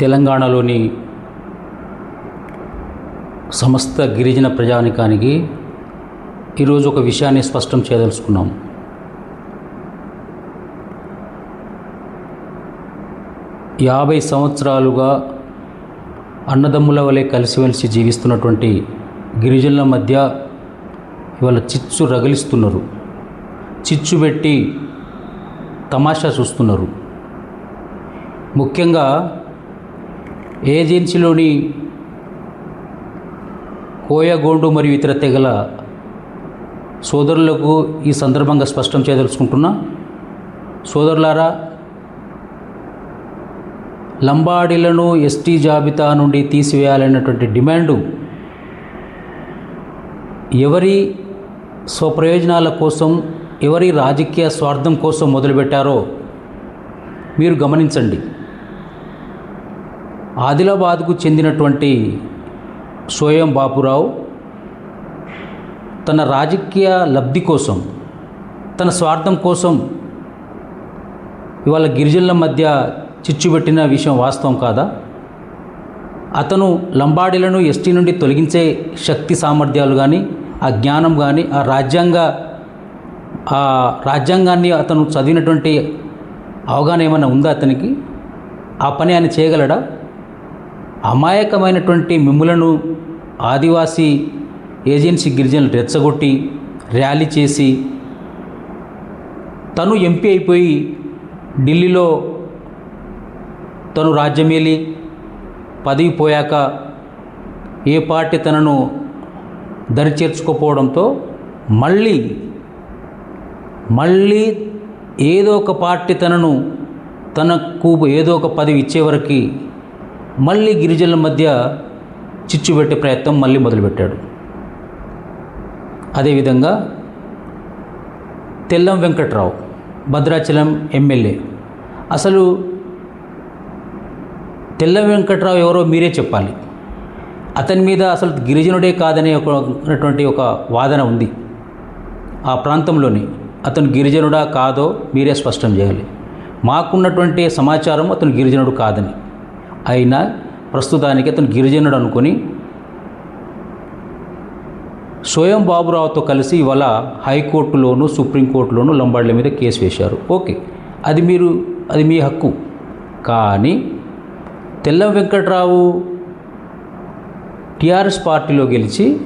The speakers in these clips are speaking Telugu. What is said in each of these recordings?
తెలంగాణలోని సమస్త గిరిజన ప్రజానికానికి ఈరోజు ఒక విషయాన్ని స్పష్టం చేయదలుచుకున్నాం. యాభై సంవత్సరాలుగా అన్నదమ్ముల వలె కలిసిమెలిసి జీవిస్తున్నటువంటి గిరిజనుల మధ్య ఇవాళ చిచ్చు రగిలిస్తున్నారు. చిచ్చు పెట్టి తమాషా చూస్తున్నారు. ముఖ్యంగా ఏజెన్సీలోని కోయగోండు మరియు ఇతర తెగల సోదరులకు ఈ సందర్భంగా స్పష్టం చేయదలుచుకుంటున్నా. సోదరులారా లంబాడీలను ఎస్టీ జాబితా నుండి తీసివేయాలన్నటువంటి డిమాండు ఎవరి స్వప్రయోజనాల కోసం ఎవరి రాజకీయ స్వార్థం కోసం మొదలుపెట్టారో మీరు గమనించండి. ఆదిలాబాద్కు చెందినటువంటి సోయం బాపురావు తన రాజకీయ లబ్ధి కోసం తన స్వార్థం కోసం ఇవాళ గిరిజనుల మధ్య చిచ్చుపెట్టిన విషయం వాస్తవం కాదా? అతను లంబాడీలను ఎస్టీ నుండి తొలగించే శక్తి సామర్థ్యాలు కానీ ఆ జ్ఞానం కానీ ఆ రాజ్యాంగ ఆ రాజ్యాంగాన్ని అతను చదివినటువంటి అవగాహన ఏమైనా ఉందా అతనికి? ఆ పని ఆయన చేయగలడా? అమాయకమైనటువంటి మిమ్ములను ఆదివాసీ ఏజెన్సీ గిరిజనులు రెచ్చగొట్టి ర్యాలీ చేసి తను ఎంపీ అయిపోయి ఢిల్లీలో తను రాజ్యమేలి పదవి పోయాక ఏ పార్టీ తనను దరి చేర్చుకోపోవడంతో మళ్ళీ మళ్ళీ ఏదో ఒక పార్టీ తనను తనకు ఏదో ఒక పదవి ఇచ్చేవరకు మళ్ళీ గిరిజనుల మధ్య చిచ్చు పెట్టే ప్రయత్నం మళ్ళీ మొదలుపెట్టాడు. అదేవిధంగా తెల్లం వెంకట్రావు భద్రాచలం ఎమ్మెల్యే. అసలు తెల్ల వెంకట్రావు ఎవరో మీరే చెప్పాలి. అతని మీద అసలు గిరిజనుడే కాదనే ఒక ఉన్నటువంటి ఒక వాదన ఉంది. ఆ ప్రాంతంలోని అతను గిరిజనుడా కాదో మీరే స్పష్టం చేయాలి. మాకున్నటువంటి సమాచారం అతను గిరిజనుడు కాదని. అయినా ప్రస్తుతానికి అతను గిరిజనుడు అనుకొని స్వయం బాబురావుతో కలిసి ఇవాళ హైకోర్టులోను సుప్రీంకోర్టులోను లంబాడ్ల మీద కేసు వేశారు. ఓకే. అది మీరు అది మీ హక్కు. కానీ తెల్లం వెంకట్రావు టీఆర్ఎస్ పార్టీలో గెలిచి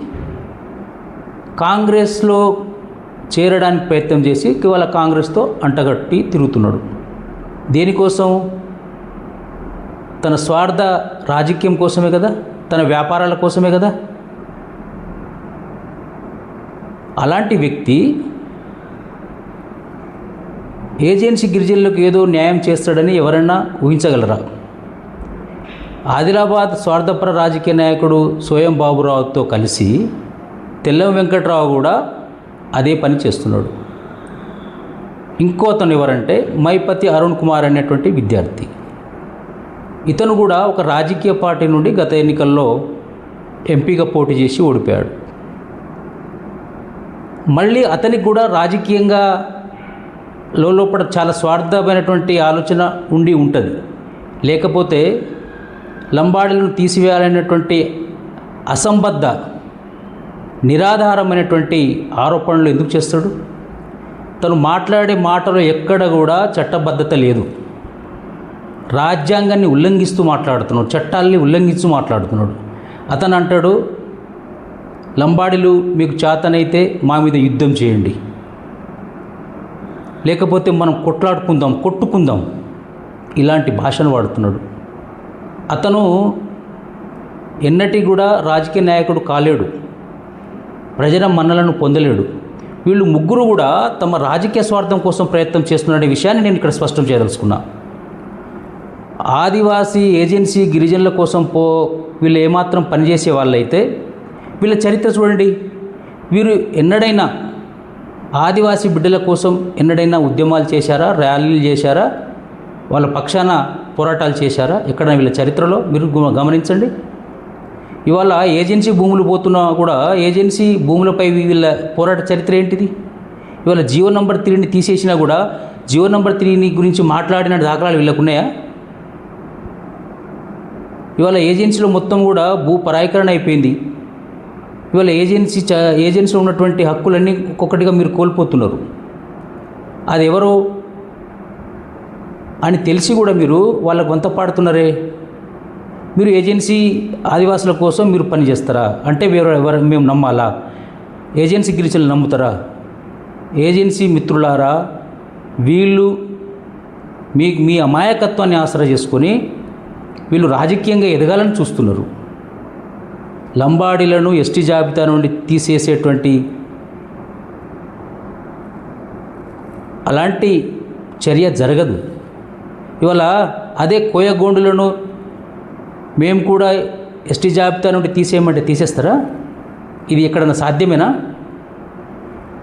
కాంగ్రెస్లో చేరడానికి ప్రయత్నం చేసి ఇవాళ కాంగ్రెస్తో అంటగట్టి తిరుగుతున్నాడు. దేనికోసం? తన స్వార్థ రాజకీయం కోసమే కదా? తన వ్యాపారాల కోసమే కదా? అలాంటి వ్యక్తి ఏజెన్సీ గిరిజనులకు ఏదో న్యాయం చేస్తాడని ఎవరైనా ఊహించగలరా? ఆదిలాబాద్ స్వార్థపర రాజకీయ నాయకుడు స్వయం బాబురావుతో కలిసి తెల్లం వెంకట్రావు కూడా అదే పని చేస్తున్నాడు. ఇంకో అతను ఎవరంటే మైపతి అరుణ్ కుమార్ అనేటువంటి విద్యార్థి. ఇతను కూడా ఒక రాజకీయ పార్టీ నుండి గత ఎన్నికల్లో ఎంపీగా పోటీ చేసి ఓడిపోయాడు. మళ్ళీ అతనికి కూడా రాజకీయంగా లోపల చాలా స్వార్థమైనటువంటి ఆలోచన ఉండి ఉంటుంది. లేకపోతే లంబాడీలను తీసివేయాలనేటువంటి అసంబద్ధ నిరాధారమైనటువంటి ఆరోపణలు ఎందుకు చేస్తాడు? తను మాట్లాడే మాటలో ఎక్కడ కూడా చట్టబద్ధత లేదు. రాజ్యాంగాన్ని ఉల్లంఘిస్తూ మాట్లాడుతున్నాడు చట్టాలని ఉల్లంఘిస్తూ మాట్లాడుతున్నాడు. అతను అంటాడు లంబాడీలు మీకు చేతనైతే మా మీద యుద్ధం చేయండి. లేకపోతే మనం కొట్లాడుకుందాం కొట్టుకుందాం. ఇలాంటి భాషను వాడుతున్నాడు. అతను ఎన్నటి కూడా రాజకీయ నాయకుడు కాలేడు ప్రజల మన్నలను పొందలేడు. వీళ్ళు ముగ్గురు కూడా తమ రాజకీయ స్వార్థం కోసం ప్రయత్నం చేస్తున్నారనే విషయాన్ని నేను ఇక్కడ స్పష్టం చేయదలుచుకున్నాను ఆదివాసీ ఏజెన్సీ గిరిజనుల కోసం పో వీళ్ళు ఏమాత్రం పనిచేసే వాళ్ళైతే వీళ్ళ చరిత్ర చూడండి. వీరు ఎన్నడైనా ఆదివాసీ బిడ్డల కోసం ఎన్నడైనా ఉద్యమాలు చేశారా? ర్యాలీలు చేశారా? వాళ్ళ పక్షాన పోరాటాలు చేశారా? ఎక్కడ వీళ్ళ చరిత్రలో మీరు గమనించండి. ఇవాళ ఏజెన్సీ భూములు పోతున్నా కూడా ఏజెన్సీ భూములపై వీళ్ళ పోరాట చరిత్ర ఏంటిది? ఇవాళ జియో నంబర్ త్రీని తీసేసినా కూడా జియో నంబర్ త్రీని గురించి మాట్లాడిన దాఖలాలు వీళ్ళకు ఉన్నాయా? ఇవాళ ఏజెన్సీలో మొత్తం కూడా భూ పరాయకరణ అయిపోయింది. ఇవాళ ఏజెన్సీ చ ఏజెన్సీలో ఉన్నటువంటి హక్కులన్నీ ఒక్కొక్కటిగా మీరు కోల్పోతున్నారు. అది ఎవరు అని తెలిసి కూడా మీరు వాళ్ళకు వంత పాడుతున్నారే? మీరు ఏజెన్సీ ఆదివాసుల కోసం మీరు పనిచేస్తారా అంటే వేరే ఎవరు మేము నమ్మాలా? ఏజెన్సీ గిరిజనులు నమ్ముతారా? ఏజెన్సీ మిత్రులారా వీళ్ళు మీ మీ అమాయకత్వాన్ని ఆసరా చేసుకొని వీళ్ళు రాజకీయంగా ఎదగాలని చూస్తున్నారు. లంబాడీలను ఎస్టీ జాబితా నుండి తీసేసేటువంటి అలాంటి చర్య జరగదు. ఇవాళ అదే కోయగోండులను మేము కూడా ఎస్టీ జాబితా నుండి తీసేయమంటే తీసేస్తారా? ఇది ఎక్కడన్నా సాధ్యమేనా?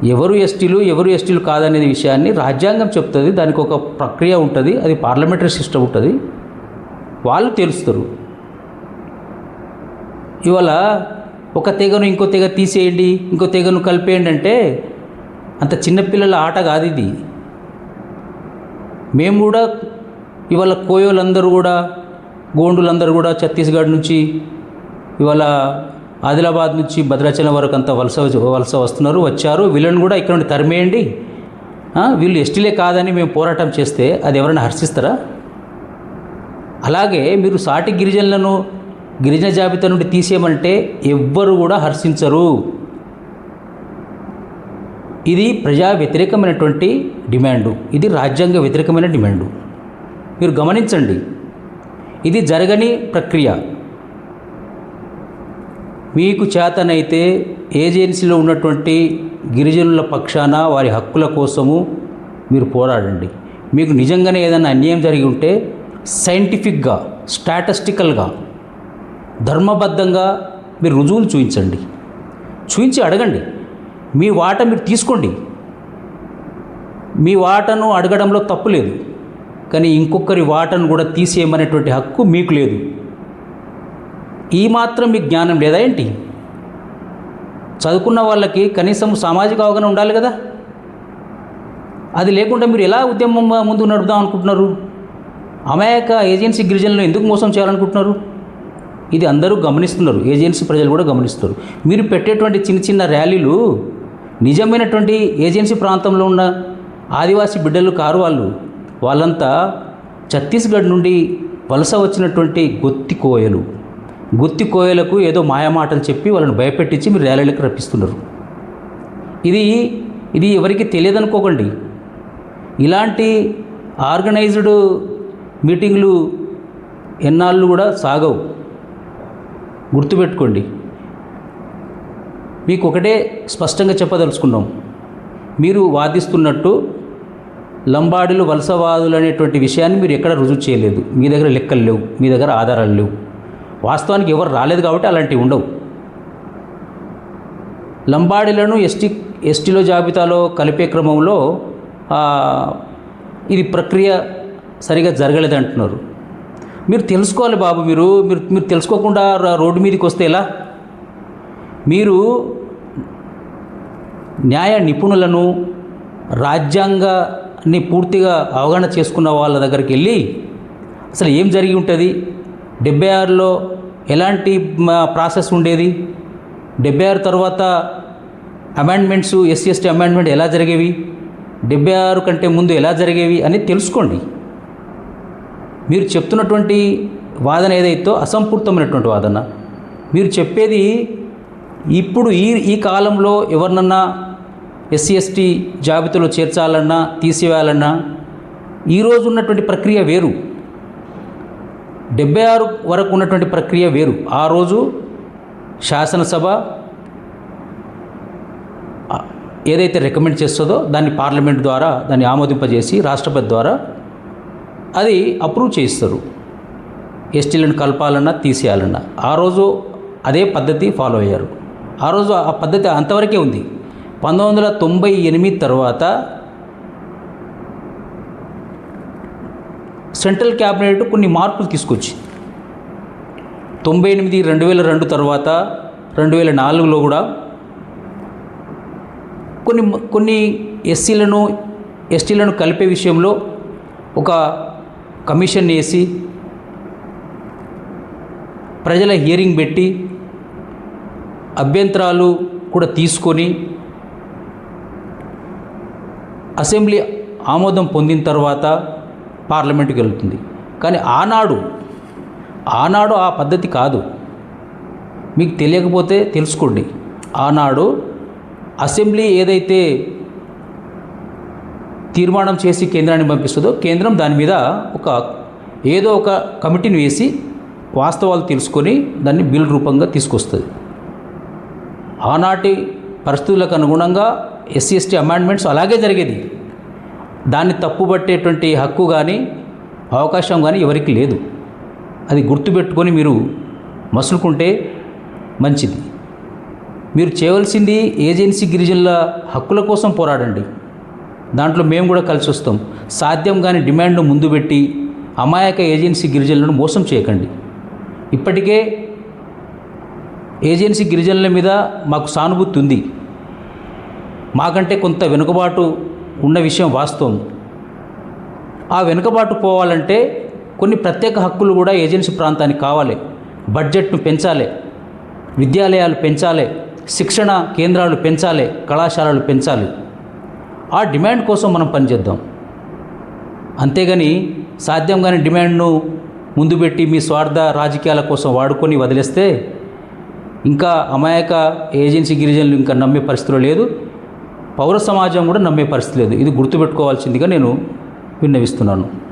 ఎవరు ఎస్టీలు ఎవరు ఎస్టీలు కాదనేది విషయాన్ని రాజ్యాంగం చెప్తుంది. దానికి ఒక ప్రక్రియ ఉంటుంది. అది పార్లమెంటరీ సిస్టమ్ ఉంటుంది. వాళ్ళు తెలుస్తారు. ఇవాళ ఒక తెగను ఇంకో తెగ తీసేయండి ఇంకో తెగను కలిపేయండి అంటే అంత చిన్నపిల్లల ఆట కాదు ఇది. మేము కూడా ఇవాళ కోయోలందరూ కూడా గోండులందరూ కూడా ఛత్తీస్గఢ్ నుంచి ఇవాళ ఆదిలాబాద్ నుంచి భద్రాచలం వరకు అంతా వలస వలస వస్తున్నారు వచ్చారు. వీళ్ళని కూడా ఇక్కడ నుండి తరిమేయండి. వీళ్ళు ఎస్టీలే కాదని మేము పోరాటం చేస్తే అది ఎవరైనా హర్షిస్తారా? అలాగే మీరు సాటి గిరిజనులను గిరిజన జాబితా నుండి తీసేయమంటే ఎవ్వరు కూడా హర్షించరు. ఇది ప్రజా వ్యతిరేకమైనటువంటి డిమాండు. ఇది రాజ్యాంగ వ్యతిరేకమైన డిమాండు. మీరు గమనించండి. ఇది జరగని ప్రక్రియ. మీకు చేతనైతే ఏజెన్సీలో ఉన్నటువంటి గిరిజనుల పక్షాన వారి హక్కుల కోసము మీరు పోరాడండి. మీకు నిజంగానే ఏదైనా అన్యాయం జరిగి ఉంటే సైంటిఫిక్గా స్టాటిస్టికల్గా ధర్మబద్ధంగా మీరు రుజువులు చూపించండి చూపించి అడగండి. మీ వాట మీరు తీసుకోండి. మీ వాటను అడగడంలో తప్పు లేదు. కానీ ఇంకొకరి వాటను కూడా తీసేయమనేటువంటి హక్కు మీకు లేదు. ఈ మాత్రం మీకు జ్ఞానం లేదా ఏంటి? చదువుకున్న వాళ్ళకి కనీసం సామాజిక అవగాహన ఉండాలి కదా? అది లేకుండా మీరు ఎలా ఉద్యమం ముందుకు నడుపుదాం అనుకుంటున్నారు? అమాయక ఏజెన్సీ గిరిజనులు ఎందుకు మోసం చేయాలనుకుంటున్నారు? ఇది అందరూ గమనిస్తున్నారు. ఏజెన్సీ ప్రజలు కూడా గమనిస్తారు మీరు పెట్టేటువంటి చిన్న చిన్న ర్యాలీలు నిజమైనటువంటి ఏజెన్సీ ప్రాంతంలో ఉన్న ఆదివాసీ బిడ్డలు కారు వాళ్ళు వాళ్ళంతా ఛత్తీస్గఢ్ నుండి వలస వచ్చినటువంటి గొత్తి కోయలు. గుత్తి కోయలకు ఏదో మాయమాటలు చెప్పి వాళ్ళని భయపెట్టించి మీరు ర్యాలీలకు రప్పిస్తున్నారు. ఇది ఇది ఎవరికి తెలియదనుకోకండి. ఇలాంటి ఆర్గనైజ్డ్ మీటింగ్లు ఎన్నాళ్ళు కూడా సాగవు. గుర్తుపెట్టుకోండి. మీకు ఒకటే స్పష్టంగా చెప్పదలుచుకున్నాం. మీరు వాదిస్తున్నట్టు లంబాడీలు వలసవాదులు అనేటువంటి విషయాన్ని మీరు ఎక్కడ రుజువు చేయలేదు. మీ దగ్గర లెక్కలు లేవు మీ దగ్గర ఆధారాలు లేవు. వాస్తవానికి ఎవరు రాలేదు కాబట్టి అలాంటివి ఉండవు. లంబాడీలను ఎస్టీ ఎస్టీలో జాబితాలో కలిపే క్రమంలో ఇది ప్రక్రియ సరిగా జరగలేదు అంటున్నారు. మీరు తెలుసుకోవాలి బాబు మీరు మీరు మీరు తెలుసుకోకుండా రోడ్డు మీదకి వస్తే ఎలా? మీరు న్యాయ నిపుణులను రాజ్యాంగాన్ని పూర్తిగా అవగాహన చేసుకున్న వాళ్ళ దగ్గరికి వెళ్ళి అసలు ఏం జరిగి ఉంటుంది? డెబ్బై ఆరులో ఎలాంటి ప్రాసెస్ ఉండేది? డెబ్బై ఆరు తర్వాత అమెండ్మెంట్స్ ఎస్సీ ఎస్టీ అమెండ్మెంట్ ఎలా జరిగేవి? డెబ్బై ఆరు కంటే ముందు ఎలా జరిగేవి అని తెలుసుకోండి. మీరు చెప్తున్నటువంటి వాదన ఏదైతే అసంపూర్తమైనటువంటి వాదన మీరు చెప్పేది ఇప్పుడు ఈ ఈ కాలంలో ఎవరినన్నా ఎస్సీ ఎస్టీ జాబితాలో చేర్చాలన్నా తీసివేయాలన్నా ఈరోజు ఉన్నటువంటి ప్రక్రియ వేరు. డెబ్బై ఆరు వరకు ఉన్నటువంటి ప్రక్రియ వేరు. ఆ రోజు శాసనసభ ఏదైతే రికమెండ్ చేస్తుందో దాన్ని పార్లమెంట్ ద్వారా దాన్ని ఆమోదింపజేసి రాష్ట్రపతి ద్వారా అది అప్రూవ్ చేయిస్తారు. ఎస్టీలను కలపాలన్నా తీసేయాలన్నా. ఆ రోజు అదే పద్ధతి ఫాలో అయ్యారు. ఆ రోజు ఆ పద్ధతి అంతవరకే ఉంది. పంతొమ్మిది వందల తొంభై ఎనిమిది తర్వాత సెంట్రల్ క్యాబినెట్ కొన్ని మార్పులు తీసుకొచ్చి తొంభై ఎనిమిది రెండు వేల రెండు తర్వాత రెండు వేల నాలుగులో కూడా కొన్ని కొన్ని ఎస్సీలను ఎస్టీలను కలిపే విషయంలో ఒక కమిషన్ వేసి ప్రజల హియరింగ్ పెట్టి అభ్యంతరాలు కూడా తీసుకొని అసెంబ్లీ ఆమోదం పొందిన తర్వాత పార్లమెంటుకి వెళ్తుంది. కానీ ఆనాడు ఆనాడు ఆ పద్ధతి కాదు. మీకు తెలియకపోతే తెలుసుకోండి. ఆనాడు అసెంబ్లీ ఏదైతే తీర్మానం చేసి కేంద్రాన్ని పంపిస్తుందో కేంద్రం దాని మీద ఒక ఏదో ఒక కమిటీని వేసి వాస్తవాలు తెలుసుకొని దాన్ని బిల్ రూపంగా తీసుకొస్తుంది. ఆనాటి పరిస్థితులకు అనుగుణంగా ఎస్సీ ఎస్టీ అమెండ్మెంట్స్ అలాగే జరిగేది. దాన్ని తప్పుబట్టేటువంటి హక్కు కానీ అవకాశం కానీ ఎవరికి లేదు. అది గుర్తుపెట్టుకొని మీరు మసులుకుంటే మంచిది. మీరు చేయవలసింది ఏజెన్సీ గిరిజనుల హక్కుల కోసం పోరాడండి. దాంట్లో మేము కూడా కలిసి వస్తాం. సాధ్యం కానీ డిమాండ్ను ముందు పెట్టి అమాయక ఏజెన్సీ గిరిజనులను మోసం చేయకండి. ఇప్పటికే ఏజెన్సీ గిరిజనుల మీద మాకు సానుభూతి ఉంది. మాకంటే కొంత వెనుకబాటు ఉన్న విషయం వాస్తవం. ఆ వెనుకబాటు పోవాలంటే కొన్ని ప్రత్యేక హక్కులు కూడా ఏజెన్సీ ప్రాంతానికి కావాలి. బడ్జెట్ను పెంచాలి. విద్యాలయాలు పెంచాలి. శిక్షణ కేంద్రాలు పెంచాలి. కళాశాలలు పెంచాలి. ఆ డిమాండ్ కోసం మనం పనిచేద్దాం. అంతేగాని సాధ్యం కాని డిమాండ్ను ముందు పెట్టి మీ స్వార్థ రాజకీయాల కోసం వాడుకొని వదిలేస్తే ఇంకా అమాయక ఏజెన్సీ గిరిజనులు ఇంకా నమ్మే పరిస్థితిలో లేదు పౌర సమాజం కూడా నమ్మే పరిస్థితి లేదు. ఇది గుర్తుపెట్టుకోవాల్సిందిగా నేను విన్నవిస్తున్నాను.